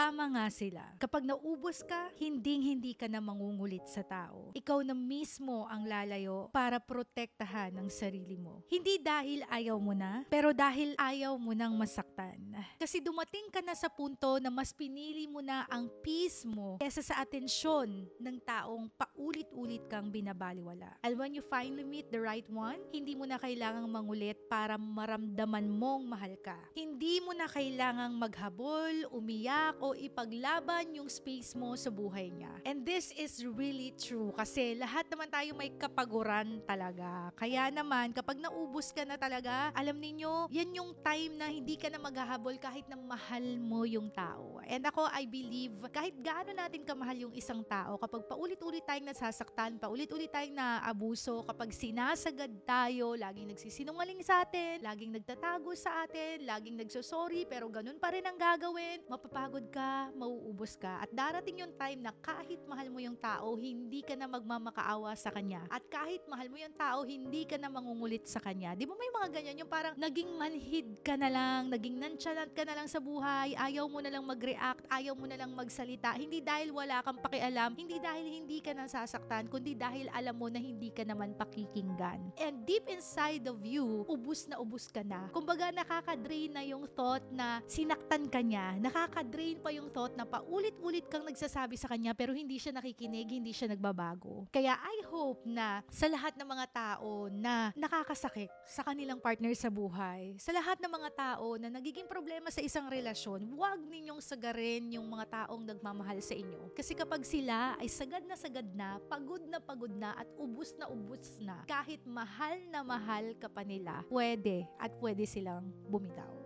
tama nga sila. Kapag naubos ka, hinding-hindi ka na mangungulit sa tao. Ikaw na mismo ang lalayo para protektahan ang sarili mo. Hindi dahil ayaw mo na, pero dahil ayaw mo nang masaktan. Kasi dumating ka na sa punto na mas pinili mo na ang peace mo kesa sa atensyon ng taong paulit-ulit kang binabaliwala. And when you finally meet the right one, hindi mo na kailangang mangulit para maramdaman mong mahal ka. Hindi mo na kailangang maghabol, umiyak, o ipaglaban yung space mo sa buhay niya. And this is really true kasi lahat naman tayo may kapaguran talaga. Kaya naman, kapag naubos ka na talaga, alam ninyo, yan yung time na hindi ka na maghahabol kahit na mahal mo yung tao. And ako, I believe, kahit gaano natin kamahal yung isang tao, kapag paulit-ulit tayong nasasaktan, paulit-ulit tayong naabuso, kapag sinasagad tayo, laging nagsisinungaling sa atin, laging nagtatago sa atin, laging nagsosorry, pero ganun pa rin ang gagawin, mapapagod ka, mauubos ka. At darating yung time na kahit mahal mo yung tao, hindi ka na magmamakaawa sa kanya. At kahit mahal mo yung tao, hindi ka na mangungulit sa kanya. Di ba may mga ganyan yung parang naging manhid ka na lang, naging nonchalant ka na lang sa buhay, ayaw mo na lang mag-react, ayaw mo na lang magsalita. Hindi dahil wala kang pakialam, hindi dahil hindi ka nasasaktan, kundi dahil alam mo na hindi ka naman pakikinggan. And deep inside of you, ubus na ubus ka na. Kumbaga nakaka-drain na yung thought na sinaktan ka niya. Nakaka-drain pa yung thought na paulit-ulit kang nagsasabi sa kanya pero hindi siya nakikinig, hindi siya nagbabago. Kaya I hope na sa lahat ng mga tao na nakakasakit sa kanilang partner sa buhay, sa lahat ng mga tao na nagiging problema sa isang relasyon, huwag ninyong sagarin yung mga taong nagmamahal sa inyo. Kasi kapag sila ay sagad na sagad na, pagod na pagod na at ubus na ubus na, kahit mahal na mahal ka pa nila, pwede at pwede silang bumitaw.